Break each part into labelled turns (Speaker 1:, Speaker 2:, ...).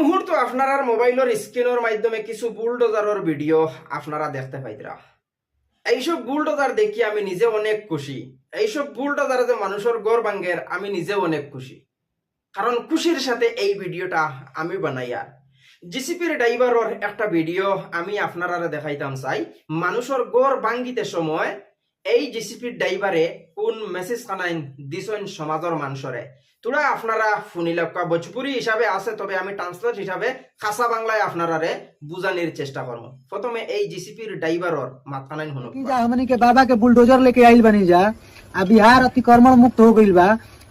Speaker 1: মুহূর্ত আপনার মোবাইলের স্ক্রিনের মাধ্যমে কিছু বুলডোজারের ভিডিও আপনারা দেখতে পাইতরা এইসব বুলডোজার দেখি আমি নিজে অনেক খুশি। এইসব বুলডোজার যে মানুষের গড় ভাঙ্গের আমি নিজে অনেক খুশি। কারণ খুশির সাথে এই ভিডিওটা আমি বানাই জিসিপির ড্রাইভারের একটা ভিডিও আমি আপনারা দেখাইতাম চাই। মানুষের গড় ভাঙ্গিতে সময় এই জিসিপির ড্রাইভারে কোন মেসেজ খানাইন দিছেন সমাজের মানুষরে তোরা আপনারা শুনিলকা ভোজপুরি হিসাবে আছে তবে আমি ট্রান্সলেট হিসাবে খাসা বাংলায় আপনারারে বুঝানির চেষ্টা করবো প্রথমে এই জিসিপির ড্রাইভারর মাথানাইন শুনুক
Speaker 2: कि जा हमनी के बाबा के बुलडोजर लेके आइल बनी जा आ बिहार अतिक्रमण मुक्त हो गइल बा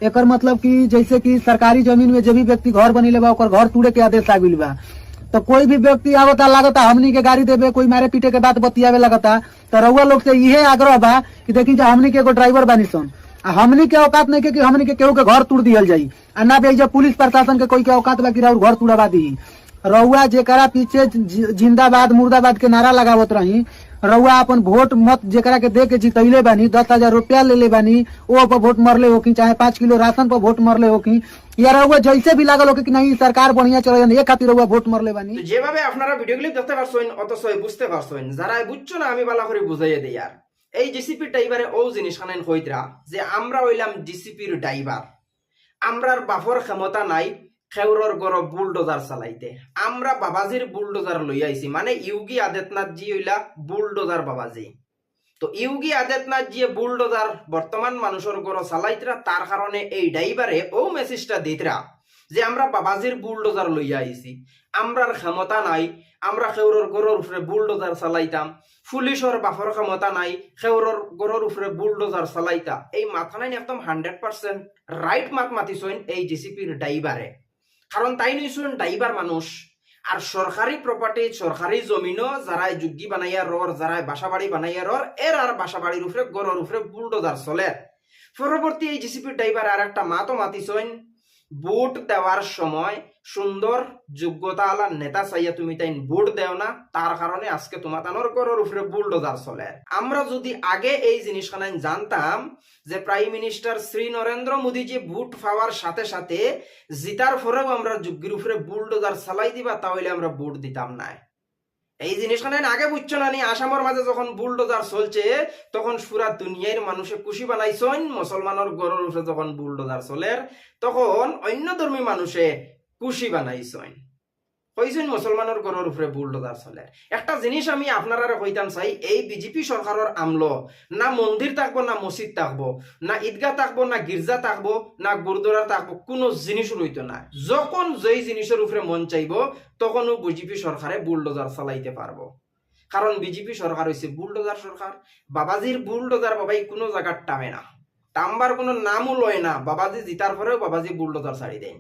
Speaker 2: एकर मतलब कि जैसे कि सरकारी जमीन में जो भी व्यक्ति घर बनीले बा ओकर घर तोड़े के आदेश आ गइल बा तो कोई भी व्यक्ति आवता लागता हमनी के गाड़ी देबे कोई मारे पीटे के बात बतियावे लगता तो रउआ लोग से इहे आग्रह बा कि देखी जा हमनी के एगो ड्राइवर बानी सन आ हमनी के औकात नहीं के कि हमनी के केहू के घर तोड़ दियल जाई आ ना भी जब पुलिस प्रशासन के कोई के औकात बा कि राउर घर तुड़ावा दी रउआ जेकरा पीछे जि- जिंदाबाद मुर्दाबाद के नारा लगावत रही रउआ अपन वोट मत जेकरा के दे के जितैले बानी दस हजार रुपया ले ले बानी ओ पर वोट मरले होकी चाहे पाँच किलो राशन पर वोट मरले होकी या रउआ जैसे भी लागल होकी कि नहीं सरकार बढ़िया चले ये खातिर रउआ वोट মরলে বানি
Speaker 1: তো যেভাবে আপনারা ভিডিও ক্লিপ দেখতে পারছেন অথচ বুঝতে পারছেন যারা বুঝছো না আমি বালা করে বুঝাইয়ে দিই আর এই ডিসিপির ড্রাইভারে ও জিনিস খানেন কইতরা যে আমরা হইলাম ডিসিপির ড্রাইভার আমরার বাফর ক্ষমতা নাই খেউরর গর বুলডোজার চালাইতে। আমরা বাবাজির বুলডোজার লই আইছি। মানে ইউগি আদিত্যনাথ জি হইলা বুলডোজার বাবাজি। তো ইউগি আদিত্যনাথ জি বুলডোজার বর্তমান মানুষের গর চালাইতরা তার কারণে এই ড্রাইভারে ও মেসেজটা দিতরা যে আমরা বাবাজির বুলডোজার লইয়া আইছি, আমরার ক্ষমতা নাই, আমরা খেউরর গরুর উপরে বুলডোজার চালাইতাম, পুলিশের বাফর ক্ষমতা নাই, খেউরর গরুর উপরে বুলডোজার চালাইতা। এই মাথা নাই একদম হান্ড্রেড পার্সেন্ট রাইট মাত মাতিছেন এই ডিসিপির ড্রাইভারে। কারণ তাই নিছেন ড্রাইভার মানুষ, আর সরকারি প্রপার্টি সরকারি জমিনও যারা যুগি বানাইয়া রর যারা বাসা বাড়ি বানাইয়া রর, এর আর বাসা বাড়ির উপরে গরুর উপরে বুলডোজার চলে। পরবর্তী এই জিসিপির ড্রাইভার আর একটা মাতও মাতিছেন ভোট দেওয়ার সময় সুন্দর যোগ্যতা আলার নেতা চাইয়া তুমি তাই ভোট দেও না, তার কারণে আজকে তোমার তানোর করার উপরে বুলডোজার চলে। আমরা যদি আগে এই জিনিসখানে জানতাম যে prime minister Shri Narendra Modiji vote পাওয়ার সাথে সাথে, জিতার পরেও আমরা যোগ্যের উপরে বুলডোজার চালাই দিবা, তাহলে আমরা ভোট দিতাম না এই জিনিসখানে আগে বুঝছ না নি? আসামের মাঝে যখন বুলডোজার চলছে, তখন সুরা দুনিয়ার মানুষে খুশি বানাইছেন মুসলমানের গরুর যখন বুলডোজার চলে, তখন অন্য ধর্মী মানুষে খুশি বানাইছেন কইছেন মুসলমানের গরুর উপরে বুলডোজার চলে। একটা জিনিস আমি আপনারা কইতাম চাই, এই বিজেপি সরকারের আমলো, না মন্দির থাকব, না মসজিদ থাকব, না ঈদগাহ থাকব, না গির্জা থাকব, না গুরুদ্বারা থাকব, কোনো জিনিস রইতো না। যখন যেই জিনিসের উপরে মন চাইব, তখনও বিজেপি সরকারে বুলডোজার চালাইতে পারব। কারণ বিজেপি সরকার হয়েছে বুলডোজার সরকার, বাবাজির বুলডোজার বাবাই কোনো জায়গার টামে না। টামবার কোনো নামও লয় না, বাবাজি জিতার পরেও বাবাজি বুলডোজার ছাড়ি দেন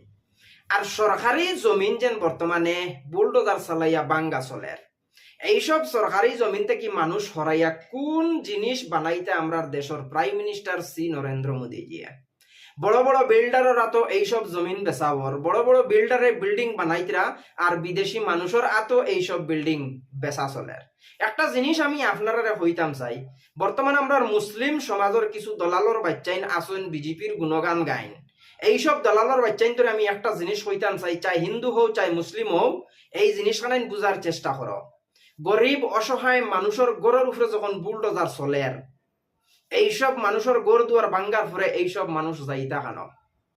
Speaker 1: আর সরকারি জমিন যেন বর্তমানে বুলডোজার চালাইয়া বাঙ্গা চলের এইসব সরকারি জমিন থেকে মানুষ হরাইয়া কোন জিনিস বানাইতে আমরার দেশের প্রাইম মিনিস্টার সি নরেন্দ্র মোদী জিয়া বড় বড় বিল্ডাররা তো এইসব জমিন বেচাবর বড় বড় বিল্ডারে বিল্ডিং বানাইতরা আর বিদেশি মানুষের আতো এইসব বিল্ডিং বেচা চলের একটা জিনিস আমি আপনারা হইতাম চাই, বর্তমানে আমরা মুসলিম সমাজের কিছু দলালর বাচ্চাইন আসুন বিজেপির গুণগান গাইন। এইসব দালালার বাচ্চাইন্তরে আমি একটা জিনিস হইতাম চাই চাই হিন্দু হোক চাই মুসলিম হোক এই জিনিসখানে বুঝার চেষ্টা করো। গরিব, অসহায় মানুষের গড়ের উপরে যখন বুলডোজার চলের এইসব মানুষের গড় দুয়ার বাঙ্গার পরে এইসব মানুষ যাইতা কেন?